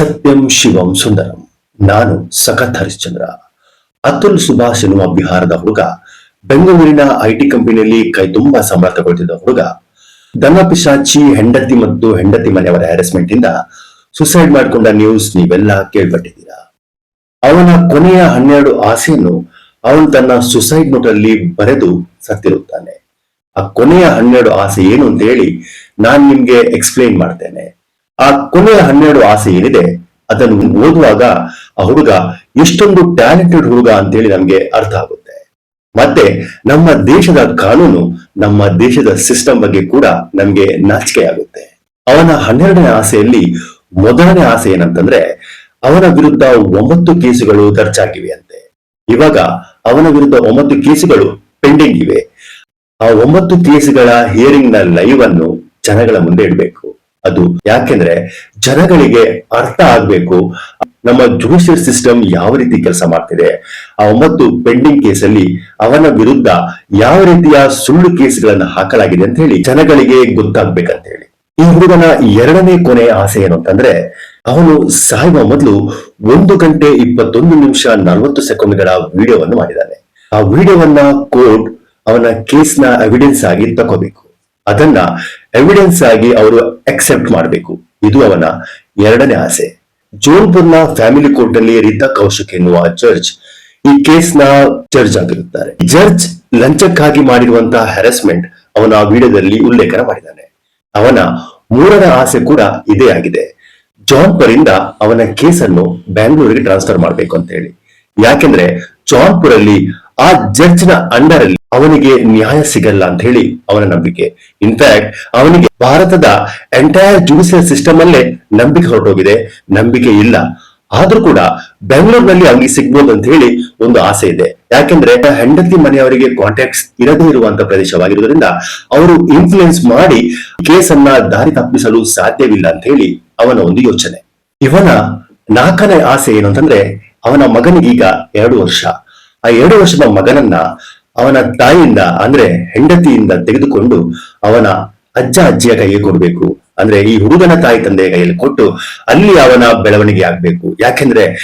ಸತ್ಯಂ ಶಿವಂ ಸುಂದರಂ. ನಾನು ಸಖತ್ ಹರಿಶ್ಚಂದ್ರ. ಅತುಲ್ ಸುಭಾಷ್ ಎನ್ನುವ ಬಿಹಾರದ ಹುಡುಗ, ಬೆಂಗಳೂರಿನ ಐಟಿ ಕಂಪನಿಯಲ್ಲಿ ಕೈ ತುಂಬಾ ಸಮರ್ಥಗೊಳ್ತಿದ್ದ ಹುಡುಗ, ದನ ಪಿಶಾಚಿ, ಹೆಂಡತಿ ಮತ್ತು ಹೆಂಡತಿ ಮನೆಯವರ ಹ್ಯಾರಸ್ಮೆಂಟ್ ಇಂದ ಸುಸೈಡ್ ಮಾಡಿಕೊಂಡ ನ್ಯೂಸ್ ನೀವೆಲ್ಲ ಕೇಳ್ಪಟ್ಟಿದ್ದೀರಾ? ಅವನ ಕೊನೆಯ ಹನ್ನೆರಡು ಆಸೆಯನ್ನು ಅವನು ತನ್ನ ಸುಸೈಡ್ ನೋಟ್ ಅಲ್ಲಿ ಬರೆದು ಸತ್ತಿರುತ್ತಾನೆ. ಆ ಕೊನೆಯ ಹನ್ನೆರಡು ಆಸೆ ಏನು ಅಂತ ಹೇಳಿ ನಾನ್ ನಿಮ್ಗೆ ಎಕ್ಸ್ಪ್ಲೈನ್ ಮಾಡ್ತೇನೆ. ಆ ಕೊನೆಯ ಹನ್ನೆರಡು ಆಸೆ ಏನಿದೆ, ಅದನ್ನು ಓದುವಾಗ ಆ ಹುಡುಗ ಎಷ್ಟೊಂದು ಟ್ಯಾಲೆಂಟೆಡ್ ಹುಡುಗ ಅಂತೇಳಿ ನಮ್ಗೆ ಅರ್ಥ ಆಗುತ್ತೆ. ಮತ್ತೆ ನಮ್ಮ ದೇಶದ ಕಾನೂನು, ನಮ್ಮ ದೇಶದ ಸಿಸ್ಟಮ್ ಬಗ್ಗೆ ಕೂಡ ನಮ್ಗೆ ನಾಚಿಕೆ ಆಗುತ್ತೆ. ಅವನ ಹನ್ನೆರಡನೇ ಆಸೆಯಲ್ಲಿ ಮೊದಲನೇ ಆಸೆ ಏನಂತಂದ್ರೆ, ಅವನ ವಿರುದ್ಧ ಒಂಬತ್ತು ಕೇಸುಗಳು ದರ್ಜಾಗಿವೆ ಅಂತೆ. ಇವಾಗ ಅವನ ವಿರುದ್ಧ ಒಂಬತ್ತು ಕೇಸುಗಳು ಪೆಂಡಿಂಗ್ ಇವೆ. ಆ ಒಂಬತ್ತು ಕೇಸುಗಳ ಹಿಯರಿಂಗ್ನ ಲೈವ್ ಅನ್ನು ಜನಗಳ ಮುಂದೆ ಇಡಬೇಕು. ಅದು. ಯಾಕೆಂದ್ರೆ ಜನಗಳಿಗೆ ಅರ್ಥ ಆಗ್ಬೇಕು ನಮ್ಮ ಜುಡಿಷಿಯಲ್ ಸಿಸ್ಟಮ್ ಯಾವ ರೀತಿ ಕೆಲಸ ಮಾಡ್ತಿದೆ. ಆ ಒಂಬತ್ತು ಪೆಂಡಿಂಗ್ ಕೇಸಲ್ಲಿ ಅವನ ವಿರುದ್ಧ ಯಾವ ರೀತಿಯ ಸುಳ್ಳು ಕೇಸ್ಗಳನ್ನ ಹಾಕಲಾಗಿದೆ ಅಂತ ಹೇಳಿ ಜನಗಳಿಗೆ ಗೊತ್ತಾಗ್ಬೇಕಂತ ಹೇಳಿ ಈ ಹುಡುಗನ ಎರಡನೇ ಕೊನೆ ಆಸೆ ಏನು ಅಂತಂದ್ರೆ ಅವನು ಸಾಯುವ ಮೊದಲು ಒಂದು ಗಂಟೆ ಇಪ್ಪತ್ತೊಂದು ನಿಮಿಷ ನಲವತ್ತು ಸೆಕೆಂಡ್ಗಳ ವಿಡಿಯೋವನ್ನು ಮಾಡಿದ್ದಾನೆ. ಆ ವಿಡಿಯೋವನ್ನ ಕೋರ್ಟ್ ಅವನ ಕೇಸ್ನ ಎವಿಡೆನ್ಸ್ ಆಗಿ ತಗೋಬೇಕು. ಅದನ್ನ ಎವಿಡೆನ್ಸ್ ಆಗಿ ಅವರು ಅಕ್ಸೆಪ್ಟ್ ಮಾಡಬೇಕು. ಇದು ಅವನ ಎರಡನೇ ಆಸೆ. ಜೋನ್ಪುರ್ನ ಫ್ಯಾಮಿಲಿ ಕೋರ್ಟ್ ಅಲ್ಲಿ ರೀತಾ ಕೌಶಕ್ ಎನ್ನುವ ಜಡ್ಜ್ ಈ ಕೇಸ್ನ ಜಡ್ಜ್ ಆಗಿರುತ್ತಾರೆ. ಜಡ್ಜ್ ಲಂಚಕ್ಕಾಗಿ ಮಾಡಿರುವಂತಹ ಹ್ಯಾರಸ್ಮೆಂಟ್ ಅವನ ವಿಡಿಯೋದಲ್ಲಿ ಉಲ್ಲೇಖನ ಮಾಡಿದ್ದಾನೆ. ಅವನ ಮೂರನೇ ಆಸೆ ಕೂಡ ಇದೇ ಆಗಿದೆ. ಜಾನ್ಪುರ್ ಇಂದ ಅವನ ಕೇಸನ್ನು ಬ್ಯಾಂಗ್ಳೂರಿಗೆ ಟ್ರಾನ್ಸ್ಫರ್ ಮಾಡಬೇಕು ಅಂತ ಹೇಳಿ. ಯಾಕೆಂದ್ರೆ ಜಾನ್ಪುರ್ ಅಲ್ಲಿ ಆ ಜಡ್ಜ್ನ ಅಂಡರ್ ಅಲ್ಲಿ ಅವನಿಗೆ ನ್ಯಾಯ ಸಿಗಲ್ಲ ಅಂತ ಹೇಳಿ ಅವನ ನಂಬಿಕೆ. ಇನ್ಫ್ಯಾಕ್ಟ್ ಅವನಿಗೆ ಭಾರತದ ಎಂಟೈರ್ ಜುಡಿಷಿಯಲ್ ಸಿಸ್ಟಮ್ ಅಲ್ಲೇ ನಂಬಿಕೆ ಹೊರಟೋಗಿದೆ. ನಂಬಿಕೆ ಇಲ್ಲ. ಆದ್ರೂ ಕೂಡ ಬೆಂಗಳೂರಿನಲ್ಲಿ ಅವನಿಗೆ ಸಿಗ್ಬೋದು ಅಂತ ಹೇಳಿ ಒಂದು ಆಸೆ ಇದೆ. ಯಾಕೆಂದ್ರೆ ಹೆಂಡತಿ ಮನೆಯವರಿಗೆ ಕಾಂಟ್ಯಾಕ್ಟ್ಸ್ ಇರದೇ ಇರುವಂತ ಪ್ರದೇಶವಾಗಿರುವುದರಿಂದ ಅವರು ಇನ್ಫ್ಲೂಯೆನ್ಸ್ ಮಾಡಿ ಕೇಸ್ ಅನ್ನ ದಾರಿ ತಪ್ಪಿಸಲು ಸಾಧ್ಯವಿಲ್ಲ ಅಂತ ಹೇಳಿ ಅವನ ಒಂದು ಯೋಚನೆ. ಇವನ ನಾಲ್ಕನೇ ಆಸೆ ಏನು ಅಂತಂದ್ರೆ ಅವನ ಮಗನಿಗೀಗ ಎರಡು ವರ್ಷ. ಆ ಎರಡು ವರ್ಷದ ಮಗನನ್ನ ಅವನ ತಾಯಿಯಿಂದ, ಅಂದ್ರೆ ಹೆಂಡತಿಯಿಂದ ತೆಗೆದುಕೊಂಡು ಅವನ ಅಜ್ಜ ಅಜ್ಜಿಯ ಕೈಗೆ ಕೊಡ್ಬೇಕು. ಅಂದ್ರೆ ಈ ಹುಡುಗನ ತಾಯಿ ತಂದೆಯ ಕೈಯಲ್ಲಿ ಕೊಟ್ಟು ಅಲ್ಲಿ ಅವನ ಬೆಳವಣಿಗೆ ಆಗ್ಬೇಕು. ಯಾಕೆಂದ್ರೆ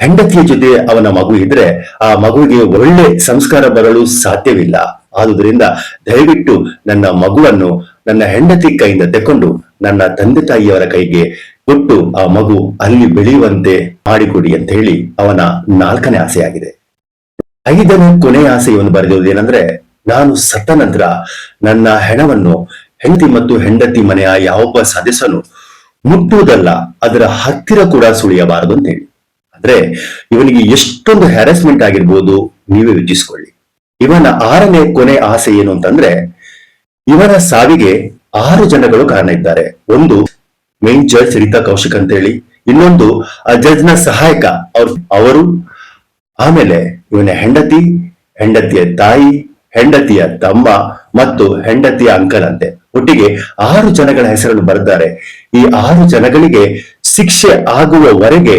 ಹೆಂಡತಿಯ ಜೊತೆ ಅವನ ಮಗು ಇದ್ರೆ ಆ ಮಗುವಿಗೆ ಒಳ್ಳೆ ಸಂಸ್ಕಾರ ಬರಲು ಸಾಧ್ಯವಿಲ್ಲ. ಆದುದರಿಂದ ದಯವಿಟ್ಟು ನನ್ನ ಮಗುವನ್ನು ನನ್ನ ಹೆಂಡತಿ ಕೈಯಿಂದ ತೆಕೊಂಡು ನನ್ನ ತಂದೆ ತಾಯಿಯವರ ಕೈಗೆ ಕೊಟ್ಟು ಆ ಮಗು ಅಲ್ಲಿ ಬೆಳೆಯುವಂತೆ ಮಾಡಿಕೊಡಿ ಅಂತ ಹೇಳಿ ಅವನ ನಾಲ್ಕನೇ ಆಸೆಯಾಗಿದೆ. ಐದನೇ ಕೊನೆಯ ಇವನು ಬರೆದಿರುವುದು ಏನಂದ್ರೆ, ನಾನು ಸತ್ತ ನಂತರ ನನ್ನ ಹೆಣವನ್ನು ಹೆಂಡತಿ ಮತ್ತು ಹೆಂಡತಿ ಮನೆಯ ಯಾವೊಬ್ಬ ಸದಸ್ಯನು ಮುಟ್ಟುವುದಲ್ಲ, ಅದರ ಹತ್ತಿರ ಕೂಡ ಸುಳಿಯಬಾರದು ಅಂತ ಹೇಳಿ ಅಂದ್ರೆ ಇವನಿಗೆ ಎಷ್ಟೊಂದು ಹ್ಯಾರಾಸ್ಮೆಂಟ್ ಆಗಿರ್ಬೋದು, ನೀವೇ ಯೋಚಿಸ್ಕೊಳ್ಳಿ. ಇವನ ಆರನೇ ಕೊನೆ ಆಸೆ ಏನು ಅಂತಂದ್ರೆ, ಇವನ ಸಾವಿಗೆ ಆರು ಜನಗಳು ಕಾರಣ ಇದ್ದಾರೆ. ಒಂದು ಮೇನ್ ಜಡ್ಜ್ ರೀತಾ ಕೌಶಿಕ್ ಅಂತ ಹೇಳಿ ಇನ್ನೊಂದು, ಆ ಜಡ್ಜ್ನ ಸಹಾಯಕ ಅವರು ಆಮೇಲೆ ಇವನ ಹೆಂಡತಿ, ಹೆಂಡತಿಯ ತಾಯಿ, ಹೆಂಡತಿಯ ತಮ್ಮ ಮತ್ತು ಹೆಂಡತಿಯ ಅಂಕಲ್ ಅಂತೆ ಒಟ್ಟಿಗೆ ಆರು ಜನಗಳ ಹೆಸರನ್ನು ಬರೆದಾರೆ ಈ ಆರು ಜನಗಳಿಗೆ ಶಿಕ್ಷೆ ಆಗುವವರೆಗೆ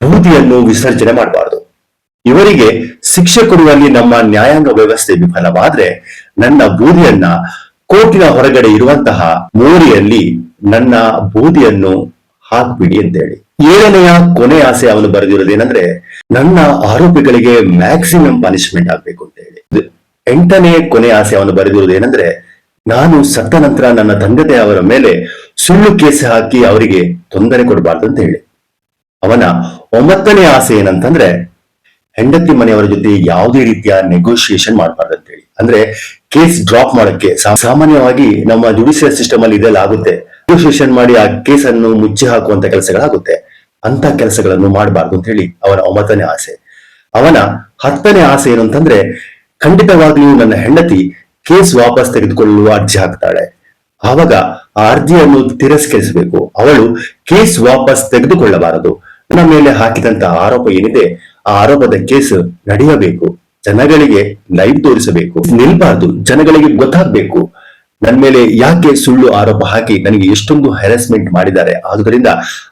ಬೂದಿಯನ್ನು ವಿಸರ್ಜನೆ ಮಾಡಬಾರದು. ಇವರಿಗೆ ಶಿಕ್ಷೆ ಕೊಡುವಲ್ಲಿ ನಮ್ಮ ನ್ಯಾಯಾಂಗ ವ್ಯವಸ್ಥೆ ವಿಫಲವಾದ್ರೆ ನನ್ನ ಬೂದಿಯನ್ನ ಕೋರ್ಟಿನ ಹೊರಗಡೆ ಇರುವಂತಹ ಮೋರಿಯಲ್ಲಿ ನನ್ನ ಬೂದಿಯನ್ನು ಹಾಕ್ಬಿಡಿ ಅಂತ ಹೇಳಿ ಏಳನೆಯ ಕೊನೆ ಆಸೆ ಅವನು ಬರೆದಿರೋದು ಏನಂದ್ರೆ, ನನ್ನ ಆರೋಪಿಗಳಿಗೆ ಮ್ಯಾಕ್ಸಿಮಮ್ ಪನಿಷ್ಮೆಂಟ್ ಆಗ್ಬೇಕು ಅಂತ ಹೇಳಿ ಎಂಟನೇ ಕೊನೆ ಆಸೆ ಅವನು ಬರೆದಿರುವುದೇನೆಂದ್ರೆ ನಾನು ಸತ್ತ ನಂತರ ನನ್ನ ತಂದೆ ಅವರ ಮೇಲೆ ಸುಳ್ಳು ಕೇಸ್ ಹಾಕಿ ಅವರಿಗೆ ತೊಂದರೆ ಕೊಡಬಾರ್ದು ಅಂತ ಹೇಳಿ ಅವನ ಒಂಬತ್ತನೇ ಆಸೆ ಏನಂತಂದ್ರೆ, ಹೆಂಡತಿ ಮನೆಯವರ ಜೊತೆ ಯಾವುದೇ ರೀತಿಯ ನೆಗೋಷಿಯೇಷನ್ ಮಾಡಬಾರ್ದು ಅಂತ ಹೇಳಿ ಅಂದ್ರೆ ಕೇಸ್ ಡ್ರಾಪ್ ಮಾಡಕ್ಕೆ ಸಾಮಾನ್ಯವಾಗಿ ನಮ್ಮ ಜುಡಿಷಿಯಲ್ ಸಿಸ್ಟಮ್ ಅಲ್ಲಿ ಇದೆಲ್ಲ ಆಗುತ್ತೆ. ನೆಗೋಷಿಯೇಷನ್ ಮಾಡಿ ಆ ಕೇಸ್ ಅನ್ನು ಮುಚ್ಚಿ ಹಾಕುವಂತ ಕೆಲಸಗಳಾಗುತ್ತೆ. ಅಂತ ಕೆಲಸಗಳನ್ನು ಮಾಡಬಾರ್ದು ಅಂತ ಹೇಳಿ ಅವನ ಒಂಬತ್ತನೇ ಆಸೆ. ಅವನ ಹತ್ತನೇ ಆಸೆ ಏನು ಅಂತಂದ್ರೆ, ಖಂಡಿತವಾಗ್ಲೂ ನನ್ನ ಹೆಂಡತಿ ಕೇಸ್ ವಾಪಸ್ ತೆಗೆದುಕೊಳ್ಳುವ ಅರ್ಜಿ ಹಾಕ್ತಾಳೆ. ಆವಾಗ ಆ ಅರ್ಜಿಯನ್ನು ತಿರಸ್ಕರಿಸಬೇಕು. ಅವಳು ಕೇಸ್ ವಾಪಸ್ ತೆಗೆದುಕೊಳ್ಳಬಾರದು. ನನ್ನ ಮೇಲೆ ಹಾಕಿದಂತ ಆರೋಪ ಏನಿದೆ, ಆ ಆರೋಪದ ಕೇಸ್ ನಡೆಯಬೇಕು. ಜನಗಳಿಗೆ ಲೈವ್ ತೋರಿಸಬೇಕು. ನಿಲ್ಬಾರ್ದು. ಜನಗಳಿಗೆ ಗೊತ್ತಾಗ್ಬೇಕು. ನನ್ನ ಮೇಲೆ ಯಾಕೆ ಸುಳ್ಳು ಆರೋಪ ಹಾಕಿ ನನಗೆ ಎಷ್ಟೊಂದು ಹ್ಯಾರಸ್ಮೆಂಟ್ ಮಾಡಿದ್ದಾರೆ? ಆದುದರಿಂದ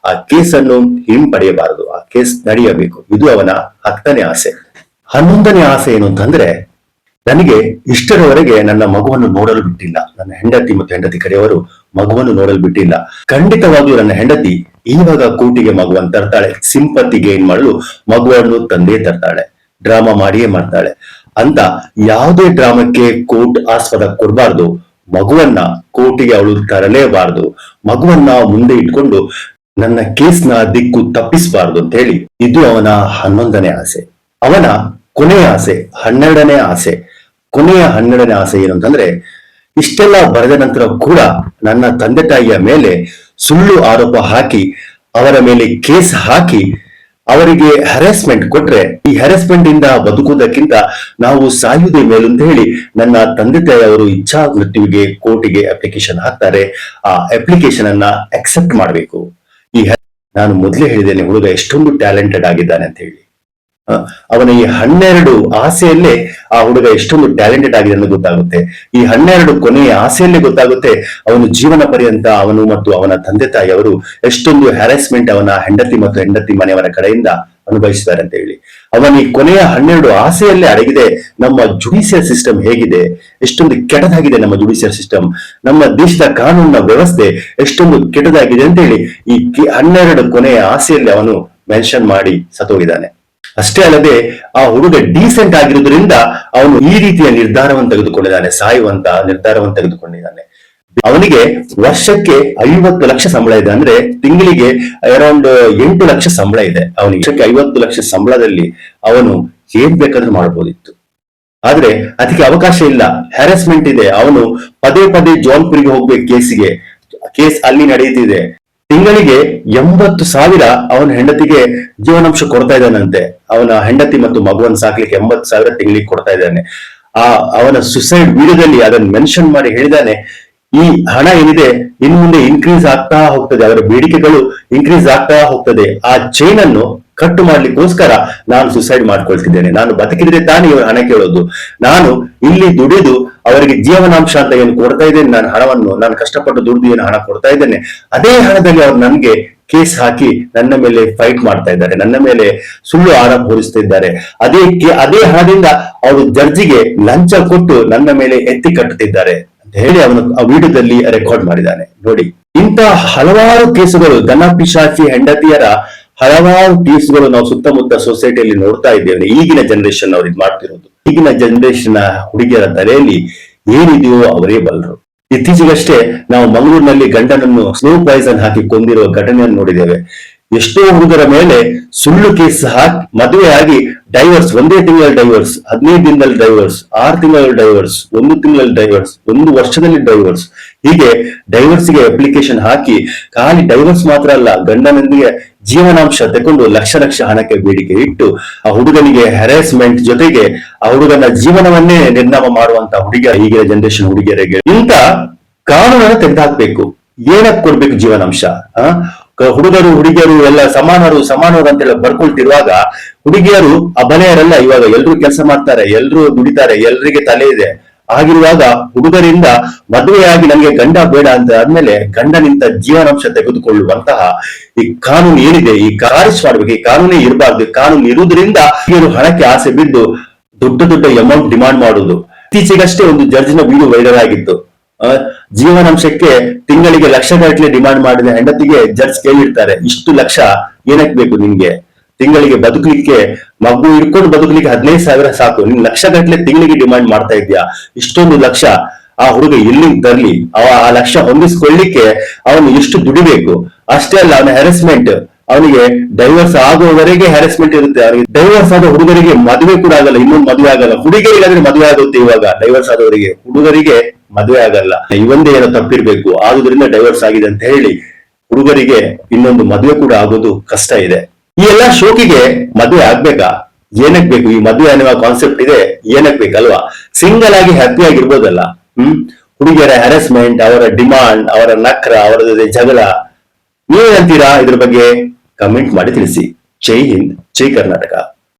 ಆ ಕೇಸನ್ನು ಹಿಂಪಡೆಯಬಾರದು. ಆ ಕೇಸ್ ನಡೆಯಬೇಕು. ಇದು ಅವನ ಹತ್ತನೇ ಆಸೆ. ಹನ್ನೊಂದನೇ ಆಸೆ ಏನು ಅಂತಂದ್ರೆ, ನನಗೆ ಇಷ್ಟರವರೆಗೆ ನನ್ನ ಮಗುವನ್ನು ನೋಡಲು ಬಿಟ್ಟಿಲ್ಲ. ನನ್ನ ಹೆಂಡತಿ ಮತ್ತು ಹೆಂಡತಿ ಕರೆಯವರು ಮಗುವನ್ನು ನೋಡಲು ಬಿಟ್ಟಿಲ್ಲ. ಖಂಡಿತವಾಗ್ಲೂ ನನ್ನ ಹೆಂಡತಿ ಈವಾಗ ಕೂಟಿಗೆ ಮಗುವನ್ನು ತರ್ತಾಳೆ. ಸಿಂಪತಿ ಗೇನ್ ಮಾಡಲು ಮಗುವನ್ನು ತಂದೆ ತರ್ತಾಳೆ. ಡ್ರಾಮಾ ಮಾಡಿಯೇ ಮಾಡ್ತಾಳೆ. ಅಂತ ಯಾವುದೇ ಡ್ರಾಮಕ್ಕೆ ಕೋರ್ಟ್ ಆಸ್ಪದ ಕೊಡಬಾರ್ದು. ಮಗುವನ್ನ ಕೋರ್ಟಿಗೆ ಅವಳು ತರಲೇಬಾರದು. ಮಗುವನ್ನ ಮುಂದೆ ಇಟ್ಕೊಂಡು ನನ್ನ ಕೇಸ್ನ ದಿಕ್ಕು ತಪ್ಪಿಸಬಾರದು ಅಂತ ಹೇಳಿ ಇದು ಅವನ ಹನ್ನೊಂದನೇ ಆಸೆ. ಅವನ ಕೊನೆಯ ಆಸೆ, ಹನ್ನೆರಡನೇ ಆಸೆ. ಕೊನೆಯ ಹನ್ನೆರಡನೇ ಆಸೆ ಏನು ಅಂತಂದ್ರೆ, ಇಷ್ಟೆಲ್ಲ ಬರೆದ ನಂತರ ಕೂಡ ನನ್ನ ತಂದೆ ತಾಯಿಯ ಮೇಲೆ ಸುಳ್ಳು ಆರೋಪ ಹಾಕಿ, ಅವರ ಮೇಲೆ ಕೇಸ್ ಹಾಕಿ ಅವರಿಗೆ ಹರಾಸ್ಮೆಂಟ್ ಕೊಟ್ರೆ, ಈ ಹರಾಸ್ಮೆಂಟ್ ಇಂದ ಬದುಕುವುದಕ್ಕಿಂತ ನಾವು ಸಾಯುವುದೇ ಮೇಲಂತ ಹೇಳಿ ನನ್ನ ತಂದೆ ತಾಯಿಯವರು ಇಚ್ಛಾ ಮೃತ್ಯುವಿಗೆ ಕೋರ್ಟಿಗೆ ಅಪ್ಲಿಕೇಶನ್ ಹಾಕ್ತಾರೆ. ಆ ಅಪ್ಲಿಕೇಶನ್ ಅನ್ನ ಅಕ್ಸೆಪ್ಟ್ ಮಾಡಬೇಕು. ಈ ನಾನು ಮೊದಲೇ ಹೇಳಿದ್ದೇನೆ, ಹುಡುಗ ಎಷ್ಟೊಂದು ಟ್ಯಾಲೆಂಟೆಡ್ ಆಗಿದ್ದಾನೆ ಅಂತ ಹೇಳಿ. ಅವನ ಈ ಹನ್ನೆರಡು ಆಸೆಯಲ್ಲೇ ಆ ಹುಡುಗ ಎಷ್ಟೊಂದು ಟ್ಯಾಲೆಂಟೆಡ್ ಆಗಿದೆ ಅನ್ನೋದು ಗೊತ್ತಾಗುತ್ತೆ. ಈ ಹನ್ನೆರಡು ಕೊನೆಯ ಆಸೆಯಲ್ಲೇ ಗೊತ್ತಾಗುತ್ತೆ ಅವನು ಜೀವನ ಪರ್ಯಂತ ಅವನು ಮತ್ತು ಅವನ ತಂದೆ ತಾಯಿ ಅವರು ಎಷ್ಟೊಂದು ಹ್ಯಾರಾಸ್ಮೆಂಟ್ ಅವನ ಹೆಂಡತಿ ಮತ್ತು ಹೆಂಡತಿ ಮನೆಯವರ ಕಡೆಯಿಂದ ಅನುಭವಿಸಿದ್ದಾರೆ ಅಂತ ಹೇಳಿ. ಅವನ ಈ ಕೊನೆಯ ಹನ್ನೆರಡು ಆಸೆಯಲ್ಲೇ ಅಡಗಿದೆ. ನಮ್ಮ ಜುಡಿಷಿಯಲ್ ಸಿಸ್ಟಮ್ ಹೇಗಿದೆ? ಎಷ್ಟೊಂದು ಕೆಟ್ಟದಾಗಿದೆ ನಮ್ಮ ಜುಡಿಷಿಯಲ್ ಸಿಸ್ಟಮ್ ನಮ್ಮ ದೇಶದ ಕಾನೂನಿನ ವ್ಯವಸ್ಥೆ ಎಷ್ಟೊಂದು ಕೆಟ್ಟದಾಗಿದೆ ಅಂತ ಹೇಳಿ ಈ ಹನ್ನೆರಡು ಕೊನೆಯ ಆಸೆಯಲ್ಲಿ ಅವನು ಮೆನ್ಷನ್ ಮಾಡಿ ಸತ್ತೋಗಿದ್ದಾನೆ. ಅಷ್ಟೇ ಅಲ್ಲದೆ ಆ ಹುಡುಗ ಡೀಸೆಂಟ್ ಆಗಿರುವುದರಿಂದ ಅವನು ಈ ರೀತಿಯ ನಿರ್ಧಾರವನ್ನು ತೆಗೆದುಕೊಂಡಿದ್ದಾನೆ, ಸಾಯುವಂತ ನಿರ್ಧಾರವನ್ನು ತೆಗೆದುಕೊಂಡಿದ್ದಾನೆ. ಅವನಿಗೆ ವರ್ಷಕ್ಕೆ ಐವತ್ತು ಲಕ್ಷ ಸಂಬಳ ಇದೆ ಅಂದ್ರೆ ತಿಂಗಳಿಗೆ ಅರೌಂಡ್ ಎಂಟು ಲಕ್ಷ ಸಂಬಳ ಇದೆ. ಅವನಿಗೆ ವರ್ಷಕ್ಕೆ ಐವತ್ತು ಲಕ್ಷ ಸಂಬಳದಲ್ಲಿ ಅವನು ಏನ್ ಬೇಕಾದ್ರೂ ಮಾಡಬಹುದಿತ್ತು ಆದ್ರೆ ಅದಕ್ಕೆ ಅವಕಾಶ ಇಲ್ಲ. ಹ್ಯಾರಸ್ಮೆಂಟ್ ಇದೆ. ಅವನು ಪದೇ ಪದೇ ಜೋನ್ಪುರಿಗೆ ಹೋಗ್ಬೇಕು ಕೇಸಿಗೆ. ಕೇಸ್ ಅಲ್ಲಿ ನಡೆಯುತ್ತಿದೆ. ತಿಂಗಳಿಗೆ ಎಂಬತ್ತು ಸಾವಿರ ಅವನ ಹೆಂಡತಿಗೆ ಜೀವನಾಂಶ ಕೊಡ್ತಾ ಇದ್ದಾನಂತೆ. ಅವನ ಹೆಂಡತಿ ಮತ್ತು ಮಗುವನ್ನು ಸಾಕ್ಲಿಕ್ಕೆ ಎಂಬತ್ತು ಸಾವಿರ ತಿಂಗಳಿಗೆ ಕೊಡ್ತಾ ಇದ್ದಾನೆ. ಆ ಅವನ ಸುಸೈಡ್ ವಿಡಿಯೋದಲ್ಲಿ ಅದನ್ನು ಮೆನ್ಷನ್ ಮಾಡಿ ಹೇಳಿದಾನೆ ಈ ಹಣ ಏನಿದೆ, ಇನ್ನು ಮುಂದೆ ಇನ್ಕ್ರೀಸ್ ಆಗ್ತಾ ಹೋಗ್ತದೆ. ಅದರ ಬೇಡಿಕೆಗಳು ಇನ್ಕ್ರೀಸ್ ಆಗ್ತಾ ಹೋಗ್ತದೆ. ಆ ಚೈನ್ ಅನ್ನು ಕಟ್ಟು ಮಾಡ್ಲಿಕ್ಕೋಸ್ಕರ ನಾನು ಸುಸೈಡ್ ಮಾಡ್ಕೊಳ್ತಿದ್ದೇನೆ. ನಾನು ಬದುಕಿದ್ರೆ ತಾನೇ ಇವರು ಹಣ ಕೇಳೋದು. ನಾನು ಇಲ್ಲಿ ದುಡಿದು ಅವರಿಗೆ ಜೀವನಾಂಶ ಅಂತ ಏನು ಕೊಡ್ತಾ ಇದ್ದೇನೆ. ನಾನು ಹಣವನ್ನು, ನಾನು ಕಷ್ಟಪಟ್ಟು ದುಡಿದು ಏನು ಹಣ ಕೊಡ್ತಾ ಇದ್ದೇನೆ. ಅದೇ ಹಣದಲ್ಲಿ ಅವ್ರು ನನ್ಗೆ ಕೇಸ್ ಹಾಕಿ ನನ್ನ ಮೇಲೆ ಫೈಟ್ ಮಾಡ್ತಾ ಇದ್ದಾರೆ. ನನ್ನ ಮೇಲೆ ಸುಳ್ಳು ಆರೋಪ ಹೊರಿಸ್ತಾ ಇದ್ದಾರೆ. ಅದೇ ಅದೇ ಹಣದಿಂದ ಅವರು ಜಡ್ಜಿಗೆ ಲಂಚ ಕೊಟ್ಟು ನನ್ನ ಮೇಲೆ ಎತ್ತಿ ಕಟ್ಟುತ್ತಿದ್ದಾರೆ ಹೇಳಿ ಅವನು ಆ ವಿಡಿಯೋದಲ್ಲಿ ರೆಕಾರ್ಡ್ ಮಾಡಿದ್ದಾನೆ. ನೋಡಿ ಇಂತಹ ಹಲವಾರು ಕೇಸುಗಳು ದನ ಪಿಶಾಚಿ ಹೆಂಡತಿಯರ ಹಲವಾರು ಕೇಸುಗಳು ನಾವು ಸುತ್ತಮುತ್ತ ಸೊಸೈಟಿಯಲ್ಲಿ ನೋಡ್ತಾ ಇದ್ದೇವೆ. ಈಗಿನ ಜನರೇಷನ್ ಅವ್ರು ಇದು ಮಾಡ್ತಿರೋದು. ಈಗಿನ ಜನರೇಷನ್ ಹುಡುಗಿಯರ ತಲೆಯಲ್ಲಿ ಏನಿದೆಯೋ ಅವರೇ ಬಲ್ಲರು ಇತ್ತೀಚೆಗಷ್ಟೇ ನಾವು ಮಂಗಳೂರಿನಲ್ಲಿ ಗಂಡನನ್ನು ಸ್ನೋ ಪಾಯ್ಸನ್ ಹಾಕಿ ಕೊಂದಿರುವ ಘಟನೆಯನ್ನು ನೋಡಿದ್ದೇವೆ. ಎಷ್ಟೋ ಹುಡುಗರ ಮೇಲೆ ಸುಳ್ಳು ಕೇಸ್ ಹಾಕಿ ಮದುವೆ ಆಗಿ ಡೈವರ್ಸ್ ಒಂದೇ ತಿಂಗಳ ಡೈವರ್ಸ್ ಹದಿನೈದು ದಿನದಲ್ಲಿ ಡೈವರ್ಸ್ ಆರು ತಿಂಗಳ ಡೈವರ್ಸ್ ಒಂದು ತಿಂಗಳಲ್ಲಿ ಡೈವರ್ಸ್ ಒಂದು ವರ್ಷದಲ್ಲಿ ಡೈವರ್ಸ್ ಹೀಗೆ ಡೈವರ್ಸ್ಗೆ ಅಪ್ಲಿಕೇಶನ್ ಹಾಕಿ ಖಾಲಿ ಡೈವರ್ಸ್ ಮಾತ್ರ ಅಲ್ಲ, ಗಂಡನೊಂದಿಗೆ ಜೀವನಾಂಶ ತಗೊಂಡು ಲಕ್ಷ ಲಕ್ಷ ಹಣಕ್ಕೆ ಬೇಡಿಕೆ ಇಟ್ಟು ಆ ಹುಡುಗನಿಗೆ ಹ್ಯಾರಾಸ್ಮೆಂಟ್ ಜೊತೆಗೆ ಆ ಹುಡುಗನ ಜೀವನವನ್ನೇ ನಿರ್ನಾಮ ಮಾಡುವಂತ ಹುಡುಗ ಈಗಿನ ಜನರೇಷನ್ ಹುಡುಗಿಯರಿಗೆ ಇಂತ ಕಾನೂನನ್ನು ತೆಗೆದುಹಾಕ್ಬೇಕು ಏನಕ್ಕೆ ಕೊಡ್ಬೇಕು ಜೀವನಾಂಶ? ಆ? ಹುಡುಗರು, ಹುಡುಗಿಯರು ಎಲ್ಲ ಸಮಾನರು ಸಮಾನರು ಅಂತೆಲ್ಲ ಬರ್ಕೊಳ್ತಿರುವಾಗ ಹುಡುಗಿಯರು ಅಬಲೆಯರೆಲ್ಲ ಇವಾಗ ಎಲ್ರು ಕೆಲಸ ಮಾಡ್ತಾರೆ, ಎಲ್ರು ದುಡಿತಾರೆ, ಎಲ್ರಿಗೆ ತಲೆ ಇದೆ. ಆಗಿರುವಾಗ ಹುಡುಗರಿಂದ ಮದುವೆಯಾಗಿ ನನಗೆ ಗಂಡ ಬೇಡ ಅಂತ ಆದ್ಮೇಲೆ ಗಂಡನಿಂದ ಜೀವನಾಂಶ ತೆಗೆದುಕೊಳ್ಳುವಂತಹ ಈ ಕಾನೂನು ಏನಿದೆ, ಈ ಕಾರಿಸ್ ಮಾಡ್ಬೇಕು, ಈ ಕಾನೂನೇ ಇರಬಾರ್ದು, ಕಾನೂನು ಇರುವುದರಿಂದ ಇವರು ಹಣಕ್ಕೆ ಆಸೆ ಬಿದ್ದು ದೊಡ್ಡ ದೊಡ್ಡ ಅಮೌಂಟ್ ಡಿಮಾಂಡ್ ಮಾಡುವುದು. ಇತ್ತೀಚೆಗಷ್ಟೇ ಒಂದು ಜರ್ಜಿನ ವಿಡಿಯೋ ವೈರಲ್ ಆಗಿತ್ತು. ಜೀವನಾಂಶಕ್ಕೆ ತಿಂಗಳಿಗೆ ಲಕ್ಷ ಗಟ್ಟಲೆ ಡಿಮಾಂಡ್ ಮಾಡಿದ ಹೆಂಡತಿಗೆ ಜಡ್ಜ್ ಕೇಳಿರ್ತಾರೆ ಇಷ್ಟು ಲಕ್ಷ ಏನಕ್ ಬೇಕು ನಿನ್ಗೆ? ತಿಂಗಳಿಗೆ ಬದುಕಲಿಕ್ಕೆ, ಮಗು ಇಟ್ಕೊಂಡು ಬದುಕಲಿಕ್ಕೆ ಹದಿನೈದು ಸಾವಿರ ಸಾಕು. ನಿನ್ ಲಕ್ಷ ಗಟ್ಟಲೆ ತಿಂಗಳಿಗೆ ಡಿಮಾಂಡ್ ಮಾಡ್ತಾ ಇದ್ಯಾ? ಇಷ್ಟೊಂದು ಲಕ್ಷ ಆ ಹುಡುಗ ಎಲ್ಲಿ ತರ್ಲಿ? ಅವ ಆ ಲಕ್ಷ ಹೊಂದಿಸ್ಕೊಳ್ಳಿಕ್ಕೆ ಅವನು ಎಷ್ಟು ದುಡಿಬೇಕು? ಅಷ್ಟೇ ಅಲ್ಲ, ಅವನ ಹ್ಯಾರಸ್ಮೆಂಟ್ ಅವನಿಗೆ ಡೈವರ್ಸ್ ಆಗುವವರೆಗೆ ಹ್ಯಾರಸ್ಮೆಂಟ್ ಇರುತ್ತೆ. ಅವರಿಗೆ ಡೈವರ್ಸ್ ಆದ ಹುಡುಗರಿಗೆ ಮದುವೆ ಕೂಡ ಆಗಲ್ಲ, ಇನ್ನೊಂದು ಮದುವೆ ಆಗಲ್ಲ. ಹುಡುಗರಿಗೆ ಆದ್ರೆ ಮದುವೆ ಆಗುತ್ತೆ ಇವಾಗ. ಡೈವರ್ಸ್ ಆದವರಿಗೆ, ಹುಡುಗರಿಗೆ ಮದುವೆ ಆಗಲ್ಲ. ಇವಂದೇ ಏನೋ ತಪ್ಪಿರ್ಬೇಕು. ಆದುದರಿಂದ ಡೈವರ್ಸ್ ಆಗಿದೆ ಅಂತ ಹೇಳಿ ಹುಡುಗರಿಗೆ ಇನ್ನೊಂದು ಮದುವೆ ಕೂಡ ಆಗೋದು ಕಷ್ಟ ಇದೆ. ಈ ಎಲ್ಲಾ ಶೋಕಿಗೆ ಮದುವೆ ಆಗ್ಬೇಕಾ? ಏನಕ್ ಬೇಕು? ಈ ಮದುವೆ ಅನ್ನುವ ಕಾನ್ಸೆಪ್ಟ್ ಇದೆ. ಏನಕ್ ಬೇಕಲ್ವಾ? ಸಿಂಗಲ್ ಆಗಿ ಹ್ಯಾಪಿ ಆಗಿರ್ಬೋದಲ್ಲ. ಹ್ಮ್? ಹುಡುಗಿಯರ ಹ್ಯಾರಸ್ಮೆಂಟ್ ಅವರ ಡಿಮಾಂಡ್ ಅವರ ನಕ್ರ ಅವರ ಜೊತೆ ಜಗಳ ನೀವೇನಂತೀರಾ ಇದ್ರ ಬಗ್ಗೆ? ಕಮೆಂಟ್ ಮಾಡಿ ತಿಳಿಸಿ ಜೈ ಹಿಂದ್ ಜೈ ಕರ್ನಾಟಕ